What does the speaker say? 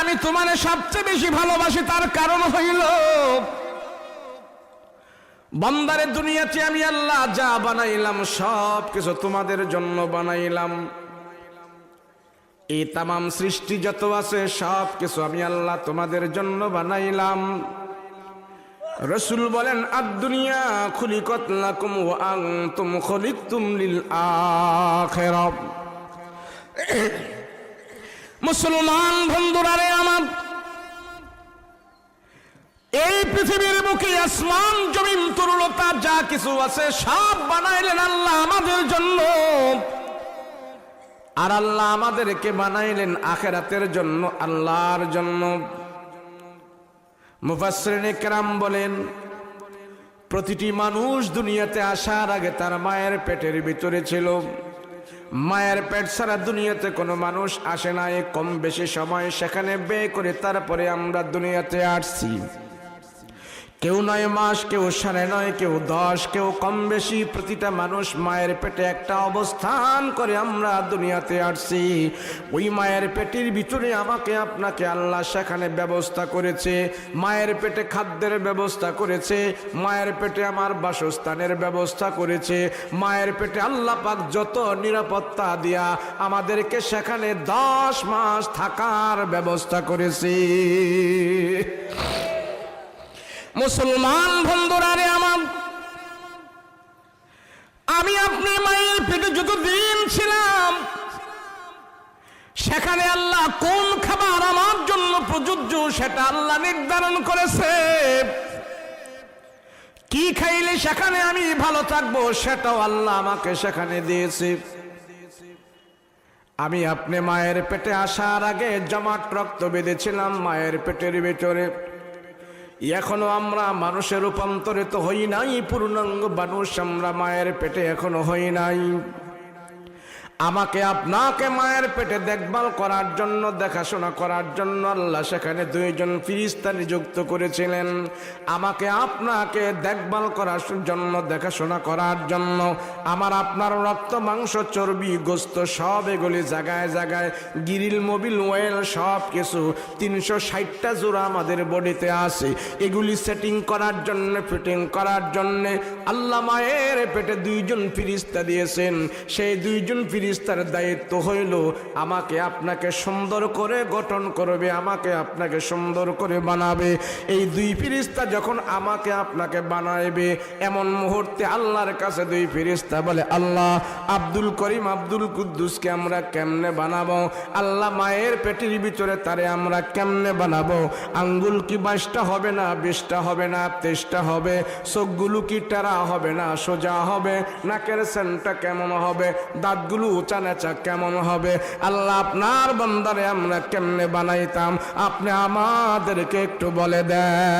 আমি তোমারে সবচেয়ে বেশি ভালোবাসি, তার কারণ হইল, বান্দারে দুনিয়াতে আমি আল্লাহ যা বানাইলাম সব কিছু তোমাদের জন্য বানাইলাম। এই তামাম সৃষ্টি যত আছে সব কিছু আমি আল্লাহ তোমাদের জন্য বানাইলাম। রসুল বলেন, আদ-দুনিয়া খুলিকত লাকুম ওয়া আনতুম খুলিকতুম লিল আখিরাহ মুসলমান বন্ধুরা রে আমার, এই পৃথিবীর বুকে আসমান, জমিন, তরুলতা যা কিছু আছে সব বানাইলেন আল্লাহ আমাদের জন্য। আর আল্লাহ আমাদেরকে বানাইলেন আখেরাতের জন্য, আল্লাহর জন্য। মুফাসরিনে কেরাম বলেন, প্রতিটি মানুষ দুনিয়াতে আসার আগে তার মায়ের পেটের ভিতরে ছিল। মায়ের পেট ছাড়া দুনিয়াতে কোনো মানুষ আসে না এ কম বেশি সময় সেখানে ব্যয় করে তারপরে আমরা দুনিয়াতে আসছি। কেউ নয় মাস, কেউ সাড়ে নয়, কেউ দশ, কেউ কম বেশি, প্রতিটা মানুষ মায়ের পেটে একটা অবস্থান করে আমরা দুনিয়াতে আসছি। ওই মায়ের পেটের ভিতরে আমাকে, আপনাকে আল্লাহ সেখানে ব্যবস্থা করেছে, মায়ের পেটে খাদ্যের ব্যবস্থা করেছে, মায়ের পেটে আমার বাসস্থানের ব্যবস্থা করেছে, মায়ের পেটে আল্লাহ পাক যত নিরাপত্তা দিয়া আমাদেরকে সেখানে দশ মাস থাকার ব্যবস্থা করেছে। মুসলমান বন্ধুরা রে আমার। আমি আপনি মায়ের পেটে যত দিন ছিলাম, সেখানে আল্লাহ কোন খাবার আমার জন্য প্রযোজ্য সেটা আল্লাহ নির্ধারণ করেছে। কি খাইলে সেখানে আমি ভালো থাকব সেটাও আল্লাহ আমাকে সেখানে দিয়েছে। আমি আপনি মায়ের পেটে আসার আগে জমাট রক্ত বেঁধেছিলাম মায়ের পেটের ভিতরে। এখনও আমরা মানুষে রূপান্তরিত হই নাই পূর্ণাঙ্গ মানুষ আমরা মায়ের পেটে এখনও হই নাই। আমাকে আপনাকে মায়ের পেটে দেখভাল করার জন্য, দেখাশোনা করার জন্য আল্লাহ সেখানে দুইজন ফিরিস্তা নিযুক্ত করেছিলেন। আমাকে আপনাকে দেখভাল করার জন্য, দেখাশোনা করার জন্য, আমার আপনার রক্ত, মাংস, চর্বি, গোস্ত সব এগুলি জায়গায় জায়গায়, গিরিল, মোবিল, ওয়েল সব কিছু তিনশো ষাটটা জোড়া আমাদের বডিতে আছে। এগুলি সেটিং করার জন্য, ফিটিং করার জন্য আল্লাহ মায়ের পেটে দুইজন ফিরিস্তা দিয়েছেন। সেই দুইজন ফিরিস্তার দায়িত্ব হইল, আমাকে আপনাকে সুন্দর করে গঠন করবে, আমাকে আপনাকে সুন্দর করে বানাবে। এই দুই ফিরিস্তা যখন আমাকে আপনাকে বানাইবে, এমন মুহূর্তে আল্লাহর কাছে দুই ফিরিস্তা বলে, আল্লাহ, আব্দুল করিম আব্দুল কুদ্দুসকে আমরা কেমনে বানাবো? আল্লাহ মায়ের পেটের ভিতরে তারে আমরা কেমনে বানাবো? আঙ্গুল কি বাইশটা হবে না, বিশটা হবে না, তেইশটা হবে? চোখগুলো কি টেরা হবে না, সোজা হবে? নাকের সেন্টটা কেমন হবে? দাঁতগুলো উঁচা নেচা কেমন হবে? আল্লাহ আপনার বন্দরে আমরা কেমনে বানাইতাম? আপনি আমাদেরকে একটু বলে দেন।